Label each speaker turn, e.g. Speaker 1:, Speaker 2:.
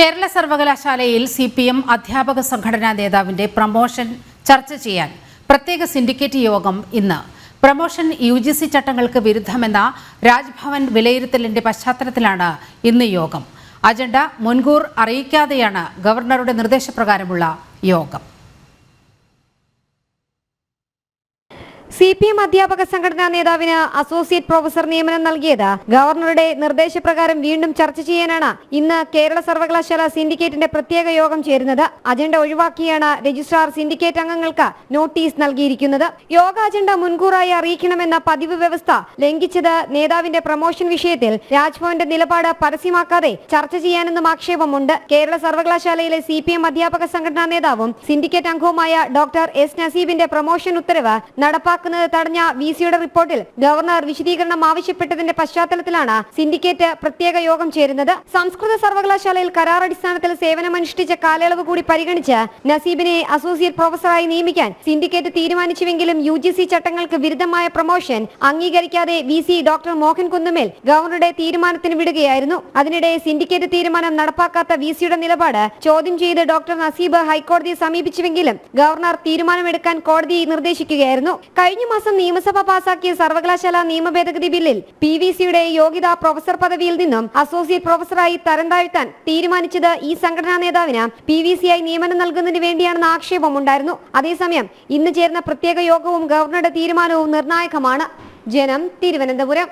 Speaker 1: കേരള സർവകലാശാലയിൽ C P M അധ്യാപക സംഘടനാ നേതാവിന്റെ പ്രമോഷൻ ചർച്ച ചെയ്യാൻ പ്രത്യേക സിൻഡിക്കേറ്റ് യോഗം ഇന്ന്. പ്രമോഷൻ യു ജി സി ചട്ടങ്ങൾക്ക് വിരുദ്ധമെന്ന രാജ്ഭവൻ വിലയിരുത്തലിന്റെ പശ്ചാത്തലത്തിലാണ് ഇന്ന് യോഗം. അജണ്ട മുൻകൂർ അറിയിക്കാതെയാണ് ഗവർണറുടെ നിർദ്ദേശപ്രകാരമുള്ള യോഗം.
Speaker 2: സി പി എം അധ്യാപക സംഘടനാ നേതാവിന് അസോസിയേറ്റ് പ്രൊഫസർ നിയമനം നൽകിയത്. ഗവർണറുടെ നിർദ്ദേശപ്രകാരം വീണ്ടും ചർച്ച ചെയ്യാനാണ് ഇന്ന് കേരള സർവകലാശാല സിൻഡിക്കേറ്റിന്റെ പ്രത്യേക യോഗം ചേരുന്നത്. അജണ്ട ഒഴിവാക്കിയാണ് രജിസ്ട്രാർ സിൻഡിക്കേറ്റ് അംഗങ്ങൾക്ക് നോട്ടീസ് നൽകിയിരിക്കുന്നത്. യോഗ അജണ്ട മുൻകൂറായി അറിയിക്കണമെന്ന പതിവ് വ്യവസ്ഥ ലംഘിച്ചത് നേതാവിന്റെ പ്രൊമോഷൻ വിഷയത്തിൽ രാജ്ഭവന്റെ നിലപാട് പരസ്യമാക്കാതെ ചർച്ച ചെയ്യാനെന്നും ആക്ഷേപമുണ്ട്. കേരള സർവകലാശാലയിലെ സി പി എം അധ്യാപക സംഘടനാ നേതാവും സിൻഡിക്കേറ്റ് അംഗവുമായ ഡോക്ടർ എസ് നസീബിന്റെ പ്രൊമോഷൻ ഉത്തരവ് നടപ്പാക്കുന്നത് തടഞ്ഞ വി സിയുടെ റിപ്പോർട്ടിൽ ഗവർണർ വിശദീകരണം ആവശ്യപ്പെട്ടതിന്റെ പശ്ചാത്തലത്തിലാണ് സിൻഡിക്കേറ്റ് പ്രത്യേക യോഗം ചേരുന്നത്. സംസ്കൃത സർവകലാശാലയിൽ കരാർ കരാറടിസ്ഥാനത്തിൽ സേവനമനുഷ്ഠിച്ച കാലയളവ് കൂടി പരിഗണിച്ച് നസീബിനെ അസോസിയേറ്റ് പ്രൊഫസറായി നിയമിക്കാൻ സിൻഡിക്കേറ്റ് തീരുമാനിച്ചുവെങ്കിലും യു ചട്ടങ്ങൾക്ക് വിരുദ്ധമായ പ്രൊമോഷൻ അംഗീകരിക്കാതെ വി ഡോക്ടർ മോഹൻ കുന്നുമേൽ ഗവർണറുടെ തീരുമാനത്തിന് വിടുകയായിരുന്നു. അതിനിടെ സിൻഡിക്കേറ്റ് തീരുമാനം നടപ്പാക്കാത്ത വി സിയുടെ നിലപാട് ചോദ്യം ചെയ്ത് ഡോക്ടർ നസീബ് ഹൈക്കോടതിയെ സമീപിച്ചുവെങ്കിലും ഗവർണർ തീരുമാനമെടുക്കാൻ കോടതി നിർദ്ദേശിക്കുകയായിരുന്നു. കഴിഞ്ഞ മാസം നിയമസഭ പാസാക്കിയ സർവകലാശാല നിയമ ഭേദഗതി ബില്ലിൽ പി വി സിയുടെ യോഗ്യത പ്രൊഫസർ പദവിയിൽ നിന്നും അസോസിയേറ്റ് പ്രൊഫസറായി തരം താഴ്ത്താൻ തീരുമാനിച്ചത് ഈ സംഘടനാ നേതാവിന് പി വി സിയായി നിയമനം നൽകുന്നതിന് വേണ്ടിയാണെന്ന ആക്ഷേപമുണ്ടായിരുന്നു അതേസമയം ഇന്ന് ചേർന്ന പ്രത്യേക യോഗവും ഗവർണറുടെ തീരുമാനവും നിർണായകമാണ്. ജനം തിരുവനന്തപുരം.